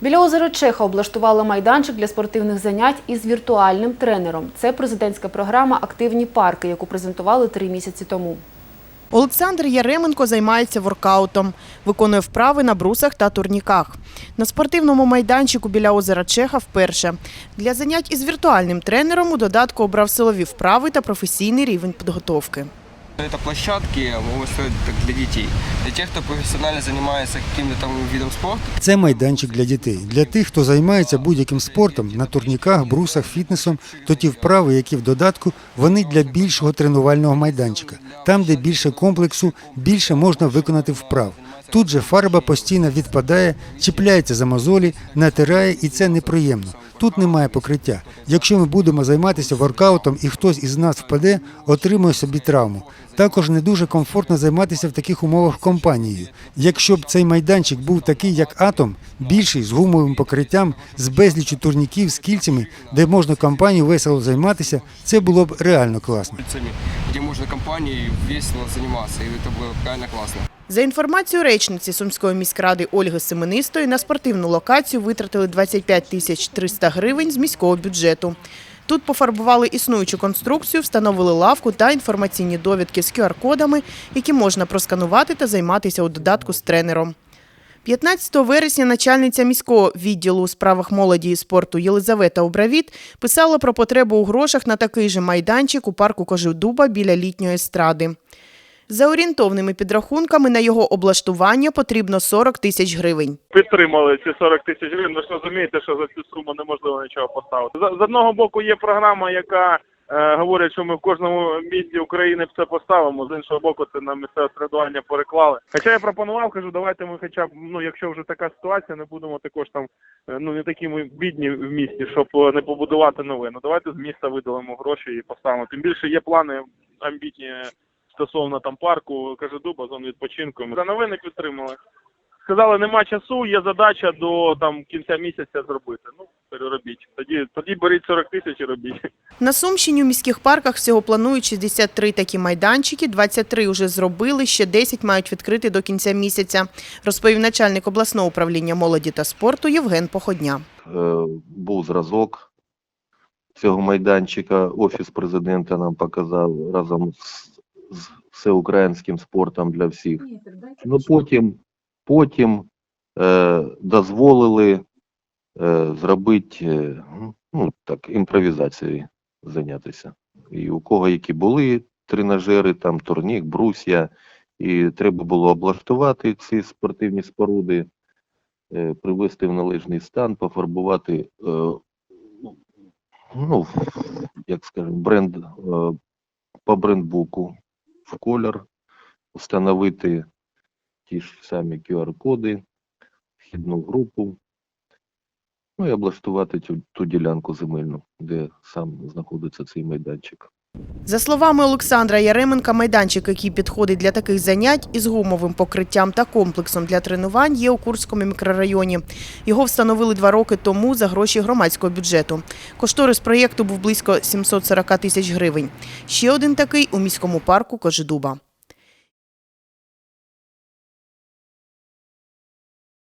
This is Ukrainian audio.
Біля озера Чеха облаштували майданчик для спортивних занять із віртуальним тренером. Це президентська програма Активні парки, яку презентували три місяці тому. Олександр Яременко займається воркаутом, виконує вправи на брусах та турніках. На спортивному майданчику біля озера Чеха вперше. Для занять із віртуальним тренером у додатку обрав силові вправи та професійний рівень підготовки. Это площадки для детей. Для тех, кто профессионально занимается каким-то там видом спорта, Це майданчик для дітей. Для тих, хто займається будь-яким спортом на турніках, брусах, фітнесом, то ті вправи, які в додатку, вони для більшого тренувального майданчика. Там, де більше комплексу, більше можна виконати вправ. Тут же фарба постійно відпадає, чіпляється за мозолі, натирає, і це неприємно. Тут немає покриття. Якщо ми будемо займатися воркаутом і хтось із нас впаде, отримує собі травму. Також не дуже комфортно займатися в таких умовах компанією. Якщо б цей майданчик був такий, як атом, більший з гумовим покриттям, з безлічю турніків, з кільцями, де можна компанію весело займатися, це було б реально класно. где можно компанией весело заниматься. И это было реально классно. За інформацією речниці Сумської міськради Ольги Семенистої, на спортивну локацію витратили 25 тисяч 300 гривень з міського бюджету. Тут пофарбували існуючу конструкцію, встановили лавку та інформаційні довідки з QR-кодами, які можна просканувати та займатися у додатку з тренером. 15 вересня начальниця міського відділу у справах молоді і спорту Єлизавета Обравіт писала про потребу у грошах на такий же майданчик у парку Кожедуба біля літньої естради. За орієнтовними підрахунками на його облаштування потрібно 40 тисяч гривень. підтримали ці 40 тисяч гривень. Ви ж розумієте, що за цю суму неможливо нічого поставити. З, одного боку є програма, яка е, говорить, що ми в кожному місті України все поставимо. З іншого боку, це на місцеве середування переклали. Хоча я пропонував, кажу, давайте ми, хоча б ну, якщо вже така ситуація, не будемо також там е, ну не такі ми бідні в місті, щоб е, не побудувати нове. Ну давайте з міста видалимо гроші і поставимо. Тим більше є плани амбітні стосовно там парку, каже дуба, зон відпочинку. Ми за новини підтримали. Сказали, нема часу, є задача до там кінця місяця зробити. Ну, переробіть. Тоді тоді беріть 40 тисяч і робіть. На Сумщині у міських парках всього планують 63 такі майданчики, 23 вже зробили, ще 10 мають відкрити до кінця місяця, розповів начальник обласного управління молоді та спорту Євген Походня. е, був зразок цього майданчика. Офіс президента нам показав разом з, з всеукраїнським спортом для всіх. Ну потім, потім е, дозволили е, зробити е, ну, так, імпровізацією зайнятися. І у кого які були тренажери, там турнік, брусья, і треба було облаштувати ці спортивні споруди е, привести в належний стан, пофарбувати, е, ну, як скажемо, бренд е, по брендбуку в колір, встановити ті ж самі QR-коди, вхідну групу, ну і облаштувати цю, ту ділянку земельну, де сам знаходиться цей майданчик. За словами Олександра Яременка, майданчик, який підходить для таких занять із гумовим покриттям та комплексом для тренувань, є у Курському мікрорайоні. Його встановили два роки тому за гроші громадського бюджету. Кошторис проєкту був близько 740 тисяч гривень. Ще один такий у міському парку Кожедуба.